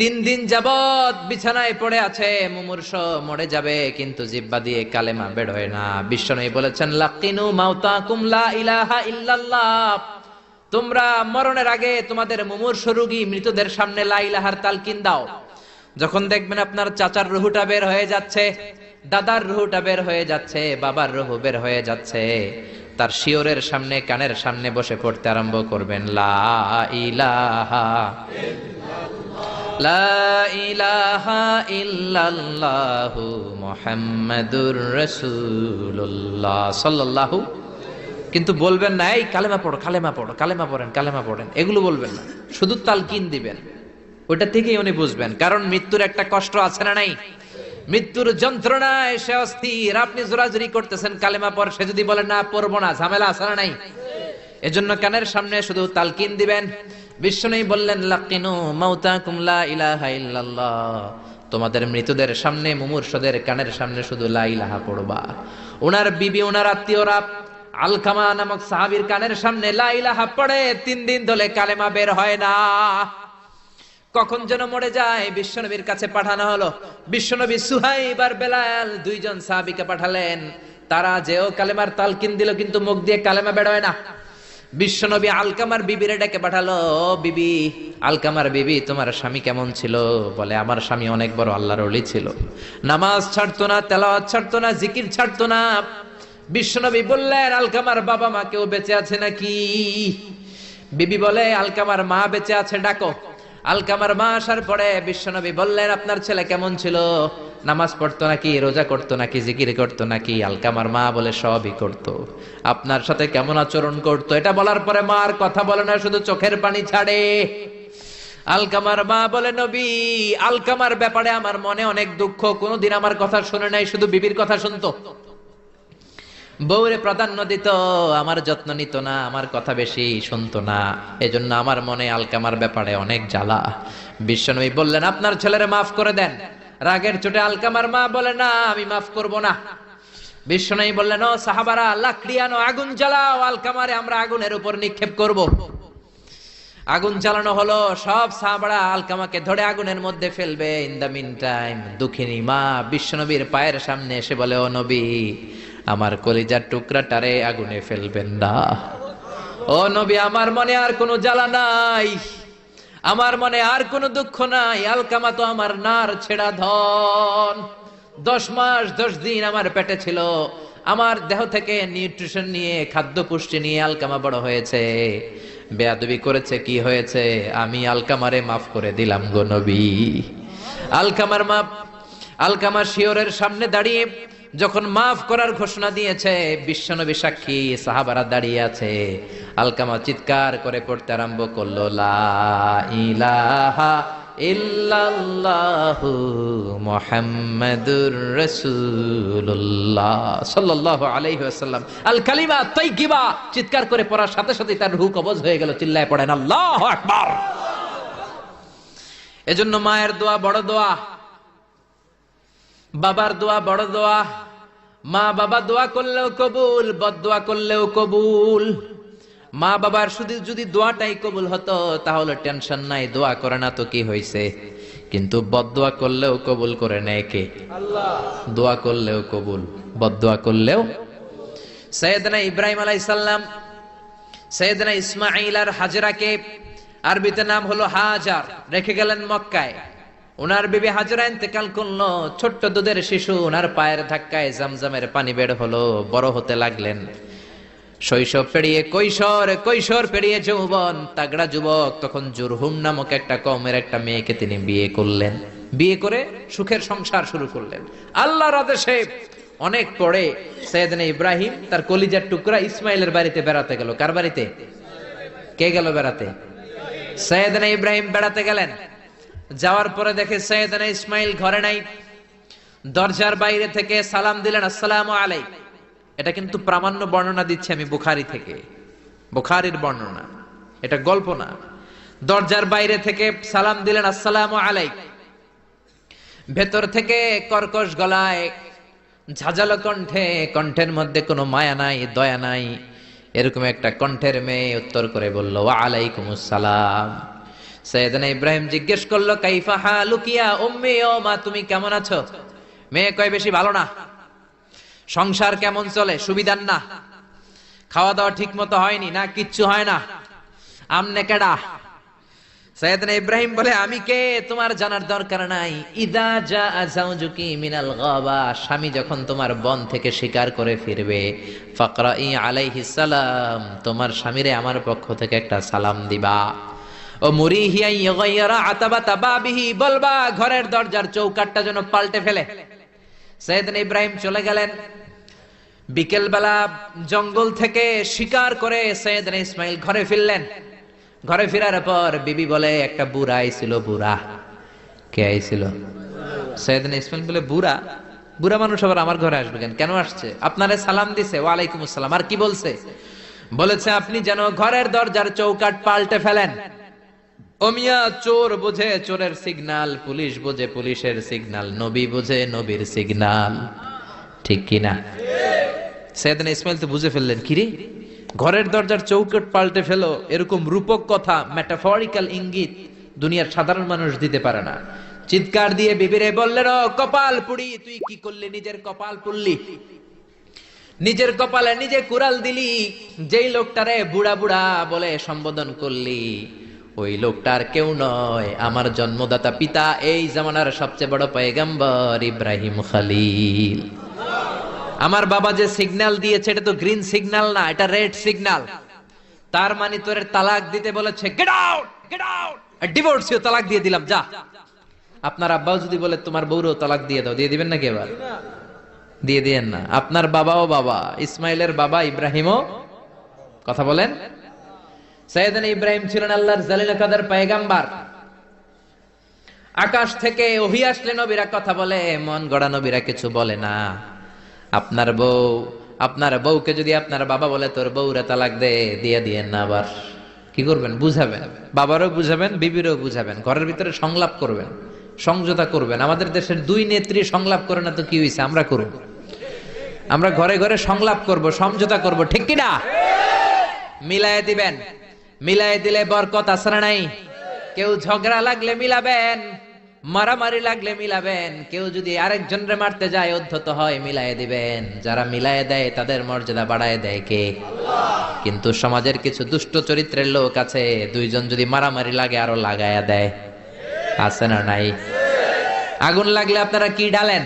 তিন দিন যাবৎ বিছানায় পড়ে আছে, মুমূর্ষ মরে যাবে, কিন্তু জিব্বা দিয়ে কালেমা বের হয় না। বিশ্বনবী বলেছেন, লাকিনু মাউতাকুম লা ইলাহা ইল্লাল্লাহ। তোমরা মরণের আগে তোমাদের মুমূর্ষ রোগী মৃতদের সামনে লা ইলাহার তালকিন দাও। যখন দেখবেন আপনার চাচার রুহুটা বের হয়ে যাচ্ছে, দাদার রুহুটা বের হয়ে যাচ্ছে, বাবার রুহু বের হয়ে যাচ্ছে, তার শিওরের সামনে, কানের সামনে বসে পড়তে আরম্ভ করবেন, লা ইলাহা ইল্লাল্লাহু মুহাম্মাদুর রাসূলুল্লাহ সাল্লাল্লাহু। কিন্তু বলবেন না, এই কালেমা পড়ো কালেমা পড়ো, কালেমা পড়েন কালেমা পড়েন। এগুলো বলবেন না। শুধু তালকিন দিবেন। ওটা থেকেই উনি বুঝবেন। কারণ মৃত্যুর একটা কষ্ট আছে না নাই? মৃত্যুর যন্ত্রণায় সে অস্থির। আপনি জোরাজুরি করতেছেন, কালেমা পর সে যদি বলে, না, পড়ব না, ঝামেলা আছে না নাই? এজন্য কানের সামনে শুধু তালকিন দিবেন। বিষ্ণুই বললেন, লাকিনু মাউতাকুম কুমলা ইলাহা ইল্লাল্লাহ। তোমাদের মৃতদের সামনে, মুমূর্ষদের কানের সামনে শুধু লা ইলাহা পড়বা। ওনার বিবি ওনার আত্মীয়রা আলকামা নামক সাহাবীর কানের সামনে লা ইলাহা পড়ে, তিন দিন ধরে কালেমা বের হয় না। কখন যেন মরে যায়, বিশ্বনবীর কাছে পাঠানো হলো। বিশ্বনবী সুহাইব আর বেলাল দুইজন সাহাবীকে পাঠালেন। তারা যেও কালেমার তালকিন দিল, কিন্তু মুখ দিয়ে কালেমা বেরোয় না। বিশ্বনবী আলকামার বিবিরে ডেকে পাঠালো, বিবি, আলকামার বিবি, তোমার স্বামী কেমন ছিল? বলে, আমার স্বামী অনেক বড়, আল্লাহর অলি ছিল। নামাজ ছাড়তো না, তেলাওয়াত ছাড়তো না, জিকির ছাড়তো না। বিশ্বনবী বললেন, আলকামার বাবা মা কেউ বেঁচে আছে নাকি? বিবি বলে, আলকামার মা বেঁচে আছে, ডাকো। আলকামার মা আসার পরে বিশ্বনবী বললেন, আপনার ছেলে কেমন ছিল? নামাজ পড়তো নাকি, রোজা করতো নাকি, জিকির করতো নাকি? আলকামার মা বলে, সবই করতো। আপনার সাথে কেমন আচরণ করতো? এটা বলার পরে মা আর কথা বলে না, শুধু চোখের পানি ছাড়ে। আলকামার মা বলে, নবী, আলকামার ব্যাপারে আমার মনে অনেক দুঃখ। কোনোদিন আমার কথা শুনে নাই, শুধু বিবির কথা শুনতো। বউরে প্রাধান্য দিত, আমার যত্ন নিত না, আমার কথা বেশি শুনতো না। এজন্য আমার মনে আলকামার ব্যাপারে অনেক জ্বালা। বিশ্বনবী বললেন, আপনার ছেলেরে মাফ করে দেন। রাগের চোটে আলকামার মা বলে, না, আমি মাফ করব না। বিশ্বনবী বললেন, ও সাহাবারা, লাকড়ি আনো, আগুন জ্বালাও, আলকামারে আমরা আগুনের উপর নিক্ষেপ করব। আগুন জ্বালানো হলো, সব সাহাবারা আলকামাকে ধরে আগুনের মধ্যে ফেলবে। ইন দ্য মিন টাইম, দুঃখিনী মা বিশ্বনবীর পায়ের সামনে এসে বলে, ও নবী আমার কলিজার টুকরাটারে আগুনে ফেলবেন না। ও নবী, আমার মনে আর কোনো জ্বালা নাই। আমার মনে আর কোনো দুঃখ নাই। আলকামা তো আমার নার ছেড়া ধন। দশ মাস, দশ দিন আমার পেটে ছিল। আমার দেহ থেকে নিউট্রিশন নিয়ে, খাদ্য পুষ্টি নিয়ে আলকামা বড় হয়েছে। বেয়াদবি করেছে, কি হয়েছে? আমি আলকামারে মাফ করে দিলাম গো নবী। আলকামার মাপ আলকামা শিওরের সামনে দাঁড়িয়ে যখন মাফ করার ঘোষণা দিয়েছে, বিশ্বনবী সাক্ষী, সাহাবারা দাঁড়িয়ে আছে। আলকামা চিৎকার করে পড়তে আরম্ভ করল ইল্লাল্লাহু আলাইহি আল চিৎকার করে পড়ার সাথে সাথে তার রূহ কবজ হয়ে গেল, চিল্লায় পড়েন, আল্লাহু আকবার! এজন্য মায়ের দোয়া বড় দোয়া। বাবার দোয়া বড় দোয়া। মা বাবা দোয়া করলেও কবুল, বদ দোয়া করলেও কবুল। মা বাবার শুধু যদি দোয়াটাই কবুল হতো, তাহলে টেনশন নাই, দোয়া করে না তো কি হয়েছে কিন্তু বদদোয়া করলেও কবুল করে নেয় কে? দোয়া করলেও কবুল বদদোয়া করলেও। সৈয়দনা ইব্রাহিম আলাইসাল্লাম সৈয়দনা ইসমাইল আর হাজরাকে, আরবিতে নাম হলো হাজার, রেখে গেলেন মক্কায়। ওনার বিবি হাজরা ইন্তেকাল করল, ছোট্ট দুধের শিশু ওনার পায়ের ধাক্কায় জামজামের পানি বের হলো, বড় হতে লাগলেন। শৈশব পেরিয়ে কৈশোর কৈশোর পেরিয়ে যৌবন, তাগড়া যুবক তখন জুরহুম নামক একটা কমের একটা মেয়েকে তিনি বিয়ে করলেন। বিয়ে করে সুখের সংসার শুরু করলেন। আল্লাহর আদেশে অনেক পরে সৈয়দনা ইব্রাহিম তার কলিজার টুকরা ইসমাইলের বাড়িতে বেড়াতে গেল। কার বাড়িতে? কে গেল বেড়াতে? সৈয়দনা ইব্রাহিম বেড়াতে গেলেন। যাওয়ার পরে দেখে সৈয়দনা ইসমাইল ঘরে নাই। দরজার বাইরে থেকে সালাম দিলেন, আসসালামু আলাই এটা কিন্তু প্রামাণ্য বর্ণনা দিচ্ছি আমি বুখারি থেকে। বুখারির বর্ণনা। এটা গল্প না। দরজার বাইরে থেকে সালাম দিলেন, আসসালামু আলাই ভেতর থেকে কর্কশ গলায়, ঝাঁঝালো কণ্ঠে, কণ্ঠের মধ্যে কোনো মায়া নাই, দয়া নাই। এরকম একটা কণ্ঠের মেয়ে উত্তর করে বলল আলাইকুম আসসালাম সৈয়দনা ইব্রাহিম জিজ্ঞেস করল, কাইফা হালুকিয়া উম্মি, ও মা, তুমি কেমন আছো? মেয়ে কয়, বেশি ভালো না। সংসার কেমন চলে? সুবিধার না। খাওয়া দাওয়া ঠিক মতো হয়নি না, কিচ্ছু হয় না। আমনে কেডা? সৈয়দনা ইব্রাহিম বলে, আমি কে? তোমার জানার দরকার নাই। ইদা যা আজাউজুকি মিনাল গাবা। স্বামী যখন তোমার বন থেকে শিকার করে ফিরবে ফাকরা ই আলাইহিস সালাম, তোমার স্বামীরে আমার পক্ষ থেকে একটা সালাম দিবা। ও মুরি হিয়া ইয়গাইয়ারা আতাবা তাবাবিহি, বলবা, ঘরের দরজার চৌকাটটা যেন পাল্টে ফেলে। সৈয়দনা ইব্রাহিম চলে গেলেন। বিকেলবেলা জঙ্গল থেকে শিকার করে সৈয়দনা ইসমাইল ঘরে ফিরলেন। ঘরে ফেরার পর বিবি বলে, একটা বুড়া আইছিল, বুড়া। কে আইছিল? সৈয়দনা ইসমাইল বলে, বুড়া? বুড়া মানুষ আবার আমার ঘরে আসবে কেন? কেন আসছে? আপনারে সালাম দিছে, ওয়ালাইকুম আসসালাম। আর কি বলছে? বলেছে, আপনি যেন ঘরের দরজার চৌকাট পাল্টে ফেলেন। ওমিয়া চোর বোঝে চোরের সিগনাল পুলিশ বোঝে পুলিশের সিগনাল নবী বোঝে নবীর সিগনাল ঠিক কিনা সেদিন ইসমাইল তো বুঝে ফেললেন কিরে ঘরের দরজার চৌকট পাল্টে ফেলো, এরকম রূপক কথা মেটাফরিক্যাল ইঙ্গিত দুনিয়ার সাধারণ মানুষ দিতে পারে না। চিৎকার দিয়ে বিবিরে বললেন, "ও কপাল পুড়ি, তুই কি করলি? নিজের কপাল পুড়লি নিজের কপালে নিজে কুড়াল দিলি? যেই লোকটারে বুড়া বুড়া বলে সম্বোধন করলি? ওই লোকটার কেউ নয়। আমার জন্মদাতা পিতা এই জামানার সবচেয়ে বড় পয়গম্বর ইব্রাহিম খালিল। আমার বাবা যে সিগন্যাল দিয়েছে, এটা তো গ্রিন সিগন্যাল না, এটা রেড সিগন্যাল। তার মানে তোর তালাক দিতে বলেছে গেট আউট গেট আউট ডিভোর্সিও তালাক দিয়ে দিলাম, যা। আপনার আব্বাও যদি বলে, তোমার বউরও তালাক দিয়ে দাও। দিয়ে দিবেন নাকি এবার? দিয়ে দিয়েন না। আপনার বাবাও বাবা, ইসমাইলের বাবা ইব্রাহিমও। কথা বলেন। সৈয়দান ইব্রাহিম ছিলেন আল্লাহর জালিল কাদের পায়গাম্বার। আকাশ থেকে ওহি আসলে নবীরা কথা বলে মন গড়া নবীরা কিছু বলে না। আপনার বউ, আপনার বউকে যদি আপনার বাবা বলে, তোর বউরে তালাক দে, দিয়ে দিয়েন না আবার। কি করবেন? বুঝাবেন? বাবারও বুঝাবেন, বিবিরও বুঝাবেন। ঘরের ভিতরে সংলাপ করবেন, সংযতা করবেন। আমাদের দেশের দুই নেত্রী সংলাপ করে না তো কি হয়েছে আমরা করব। আমরা ঘরে ঘরে সংলাপ করব, সমঝোতা করব, ঠিক কিনা? মিলায়ে দিবেন। মিলায়ে দিলে বরকত আসরা নাই? কেউ ঝগড়া লাগলে মিলাবেন, মারামারি লাগলে মিলাবেন, কেউ যদি আরেকজনরে মারতে যায় অধ্যত হয় মিলায়ে দিবেন। যারা মিলায়ে দেয়, তাদের মর্যাদা বাড়ায় দেয় কে? কিন্তু সমাজের কিছু দুষ্ট চরিত্রের লোক আছে, দুইজন যদি মারামারি লাগে, আরও লাগায়া দেয়। আছে না নাই? আগুন লাগলে আপনারা কি ঢালেন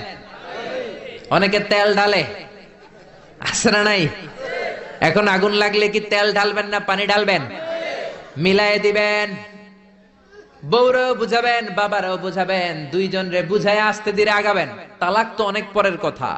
অনেকে তেল ঢালে আছে না নাই? এখন আগুন লাগলে কি তেল ঢালবেন না পানি ঢালবেন? মিলায়ে দিবেন। বউরাও বুঝাবেন, বাবারাও বুঝাবেন দুইজন রে বুঝায় আসতে ধীরে আগাবেন। তালাক তো অনেক পরের কথা।